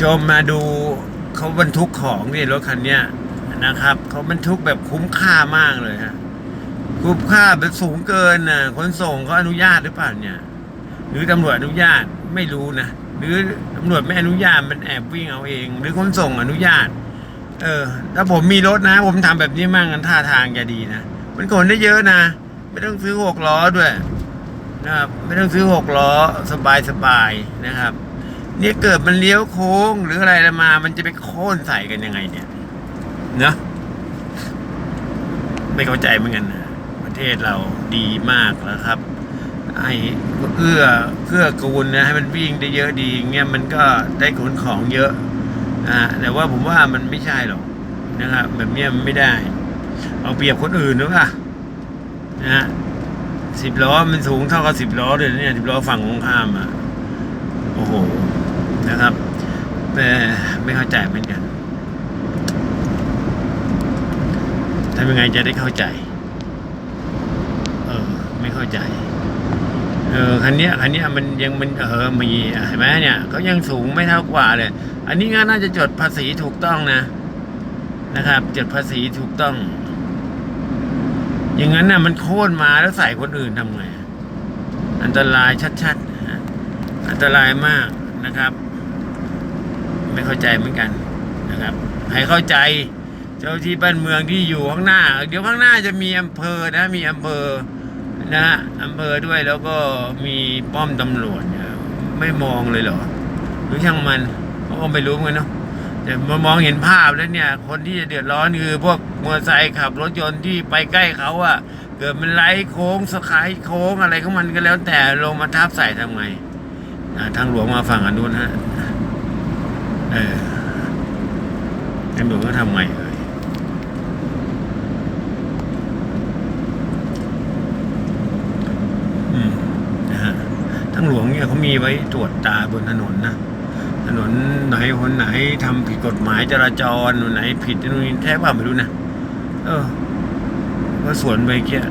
ชมมาดูเขาบรรทุกของนี่รถคันเนี้ยนะครับเขาบรรทุกแบบคุ้มค่ามากเลยฮะคุ้มค่าแบบสูงเกินนะขนส่งเขาอนุญาตหรือเปล่าเนี่ย หรือตำรวจอนุญาตไม่รู้นะหรือตำรวจไม่อนุญาตมันแอบวิ่งเอาเอง หรือขนส่งอนุญาต เออถ้าผมมีรถนะ ผมทำแบบนี้มั่งกันท่าทางจะดีนะมันขนได้เยอะนะ ไม่ต้องซื้อหกล้อด้วยนะครับไม่ต้องซื้อหกล้อสบายสบายๆนะครับ เนี่ยเกิดมันเลี้ยวโค้งหรืออะไรมา มันจะไปโค่นใส่กันยังไงเนี่ยเนาะไม่เข้าใจเหมือนกันนะประเทศเราดีมากแล้วครับให้เอื้อเกื้อกูลนะให้มันวิ่งได้เยอะดีอย่างเงี้ยมันก็ได้ขนของเยอะอ่าแต่ว่าผมว่ามันไม่ใช่หรอกนะครับแบบเนี้ยมันไม่ได้ เอาเปรียบคนอื่นหรือเปล่านะสิบล้อมันสูงเท่ากับสิบล้อเลยนะเนี่ยสิบล้อฝั่งตรงข้ามอะโอ้โหนะครับ แต่ไม่เข้าใจเหมือนกันทำยังไงจะได้เข้าใจ เออ ไม่เข้าใจ เออคันนี้คันนี้มันยังมันเออมีเห็นไหมเนี่ยเขายังสูงไม่เท่ากว่าเลย อันนี้ก็น่าจะจดภาษีถูกต้องนะ นะครับ จดภาษีถูกต้อง อย่างนั้นน่ะ มันโค่นมาแล้วใส่คนอื่นทำไง อันตรายชัดๆ อันตรายมากนะครับ ไม่เข้าใจเหมือนกันนะครับ ให้เข้าใจเจ้าที่บ้านเมืองที่อยู่ข้างหน้า เดี๋ยวข้างหน้าจะมีอำเภอนะมีอำเภอนะอำเภอด้วยแล้วก็มีป้อมตำรวจไม่มองเลยเหรอหรือช่างมันเขาก็ไม่รู้เหมือนกันเนาะแต่มามองเห็นภาพแล้วเนี่ย คนที่จะเดือดร้อนคือพวกมอเตอร์ไซค์ขับรถยนต์ที่ไปใกล้เขาอะเกิดมันไหลโค้งสกายโค้งอะไรของมันก็แล้วแต่ลงมาทับใส่ทำไงทางหลวงมาฝั่งอันนู้นฮะ เออทางหลวงก็ทำไงเอ่ยอืมนะฮะทางหลวงเนี่ยเขามีไว้ตรวจตาบนถนนนะ ถนนไหนคนไหนทำผิดกฎหมายจราจรไหนผิดนู่นนี่แท้ว่าไม่รู้นะ เออ ก็สวนไปเกี้ย